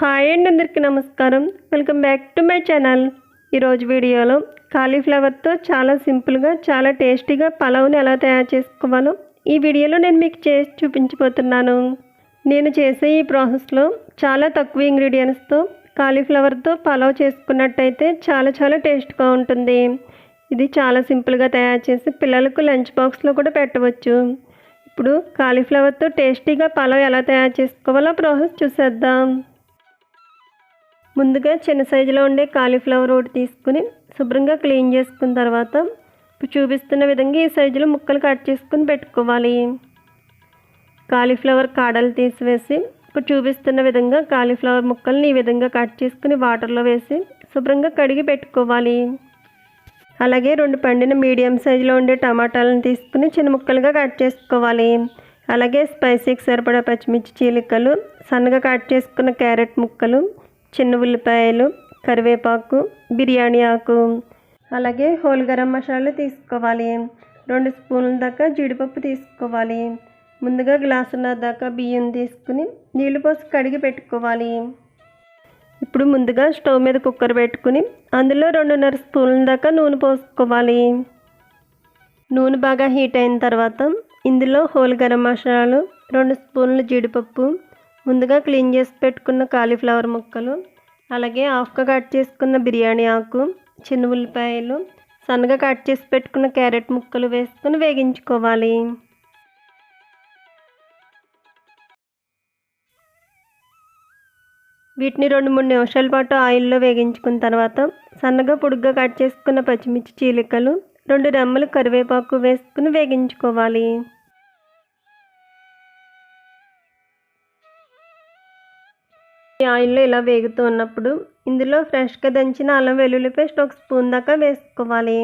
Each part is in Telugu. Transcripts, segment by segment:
హాయ్ అండి అందరికీ నమస్కారం. Welcome back to my channel ఈరోజు వీడియోలో కాలీఫ్లవర్తో చాలా సింపుల్గా చాలా టేస్టీగా పలావ్ని ఎలా తయారు చేసుకోవాలో ఈ వీడియోలో నేను మీకు చేసి చూపించబోతున్నాను. నేను చేసే ఈ ప్రాసెస్లో చాలా తక్కువ ఇంగ్రీడియంట్స్తో కాలీఫ్లవర్తో పలావ్ చేసుకున్నట్టయితే చాలా చాలా టేస్ట్గా ఉంటుంది. ఇది చాలా సింపుల్గా తయారు చేసి పిల్లలకు లంచ్ బాక్స్లో కూడా పెట్టవచ్చు. ఇప్పుడు కాలీఫ్లవర్తో టేస్టీగా పలావ్ ఎలా తయారు చేసుకోవాలో ప్రాసెస్ చూసేద్దాం. ముందుగా చిన్న సైజులో ఉండే కాలీఫ్లవర్ ఒకటి తీసుకుని శుభ్రంగా క్లీన్ చేసుకున్న తర్వాత ఇప్పుడు చూపిస్తున్న విధంగా ఈ సైజులో ముక్కలు కట్ చేసుకుని పెట్టుకోవాలి. కాలీఫ్లవర్ కాడలు తీసివేసి ఇప్పుడు చూపిస్తున్న విధంగా కాలీఫ్లవర్ ముక్కల్ని ఈ విధంగా కట్ చేసుకుని వాటర్లో వేసి శుభ్రంగా కడిగి పెట్టుకోవాలి. అలాగే రెండు పండిన మీడియం సైజులో ఉండే టమాటాలను తీసుకుని చిన్న ముక్కలుగా కట్ చేసుకోవాలి. అలాగే స్పైసీకి సరిపడా పచ్చిమిర్చి చీలికలు సన్నగా కట్ చేసుకున్న క్యారెట్ ముక్కలు చిన్న ఉల్లిపాయలు కరివేపాకు బిర్యానీ ఆకు. అలాగే హోల్ గరం మసాలా తీసుకోవాలి. రెండు స్పూన్ల దాకా జీడిపప్పు తీసుకోవాలి. ముందుగా గ్లాసున్నర దాకా బియ్యం తీసుకుని నీళ్ళు పోసి కడిగి పెట్టుకోవాలి. ఇప్పుడు ముందుగా స్టవ్ మీద కుక్కర్ పెట్టుకుని అందులో రెండున్నర స్పూన్ల దాకా నూనె పోసుకోవాలి. నూనె బాగా హీట్ అయిన తర్వాత ఇందులో హోల్ గరం మసాలాలు రెండు స్పూన్లు జీడిపప్పు ముందుగా క్లీన్ చేసి పెట్టుకున్న కాలీఫ్లవర్ ముక్కలు అలాగే హాఫ్గా కట్ చేసుకున్న బిర్యానీ ఆకు చిన్న ఉల్లిపాయలు సన్నగా కట్ చేసి పెట్టుకున్న క్యారెట్ ముక్కలు వేసుకుని వేగించుకోవాలి. వీటిని రెండు మూడు నిమిషాల పాటు ఆయిల్లో వేగించుకున్న తర్వాత సన్నగా పొడుగ్గా కట్ చేసుకున్న పచ్చిమిర్చి చీలికలు రెండు రెమ్మలు కరివేపాకు వేసుకుని వేగించుకోవాలి. ఆయిల్లో ఇలా వేగుతూ ఉన్నప్పుడు ఇందులో ఫ్రెష్గా దంచిన అల్లం వెల్లుల్లి పేస్ట్ ఒక స్పూన్ దాకా వేసుకోవాలి.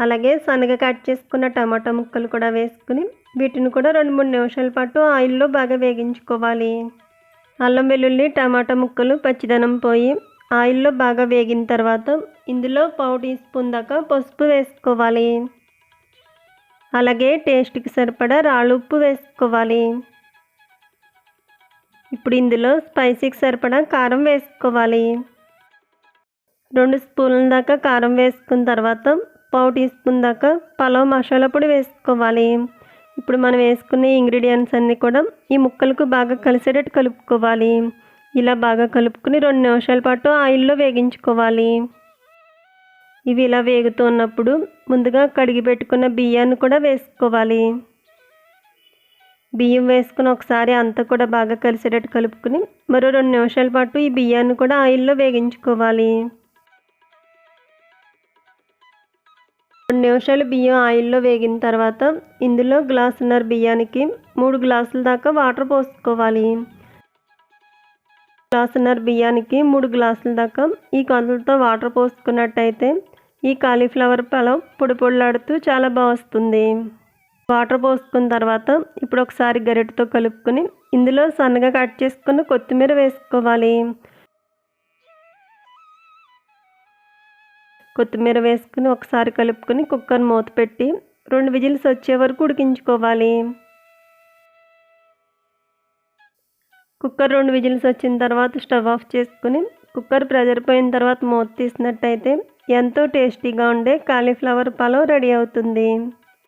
అలాగే సన్నగ కట్ చేసుకున్న టమాటా ముక్కలు కూడా వేసుకుని వీటిని కూడా రెండు మూడు నిమిషాల పాటు ఆయిల్లో బాగా వేగించుకోవాలి. అల్లం వెల్లుల్లి టమాటా ముక్కలు పచ్చిదనం పోయి ఆయిల్లో బాగా వేగిన తర్వాత ఇందులో పావు టీ స్పూన్ దాకా పసుపు వేసుకోవాలి. అలాగే టేస్ట్కి సరిపడా రాళ్ళు ఉప్పు వేసుకోవాలి. ఇప్పుడు ఇందులో స్పైసీకి సరిపడా కారం వేసుకోవాలి. రెండు స్పూన్ల దాకా కారం వేసుకున్న తర్వాత పావు టీ స్పూన్ దాకా పలావ్ మసాలా పొడి వేసుకోవాలి. ఇప్పుడు మనం వేసుకునే ఇంగ్రీడియంట్స్ అన్నీ కూడా ఈ ముక్కలకు బాగా కలిసేటట్టు కలుపుకోవాలి. ఇలా బాగా కలుపుకుని రెండు నిమిషాల పాటు ఆయిల్లో వేగించుకోవాలి. ఇవి ఇలా వేగుతున్నప్పుడు ముందుగా కడిగి పెట్టుకున్న బియ్యాన్ని కూడా వేసుకోవాలి. బియ్యం వేసుకుని ఒకసారి అంతా కూడా బాగా కలిసేటట్టు కలుపుకుని మరో రెండు నిమిషాల పాటు ఈ బియ్యాన్ని కూడా ఆయిల్లో వేగించుకోవాలి. రెండు నిమిషాలు బియ్యం ఆయిల్లో వేగిన తర్వాత ఇందులో గ్లాసున్నర బియ్యానికి మూడు గ్లాసుల దాకా వాటర్ పోసుకోవాలి. గ్లాసున్నర బియ్యానికి మూడు గ్లాసుల దాకా ఈ కొలతలతో వాటర్ పోసుకున్నట్టయితే ఈ కాలీఫ్లవర్ పలావ్ పొడి పొడిలాడుతూ చాలా బాగా వస్తుంది. వాటర్ పోసుకున్న తర్వాత ఇప్పుడు ఒకసారి గరిటతో కలుపుకొని ఇందులో సన్నగా కట్ చేసుకున్న కొత్తిమీర వేసుకోవాలి. కొత్తిమీర వేసుకుని ఒకసారి కలుపుకొని కుక్కర్ మూత పెట్టి రెండు విజిల్స్ వచ్చే వరకు ఉడికించుకోవాలి. కుక్కర్ రెండు విజిల్స్ వచ్చిన తర్వాత స్టవ్ ఆఫ్ చేసుకుని కుక్కర్ ప్రెజర్ పోయిన తర్వాత మూత తీసినట్టయితే ఎంతో టేస్టీగా ఉండే కాలీఫ్లవర్ పలావ్ రెడీ అవుతుంది.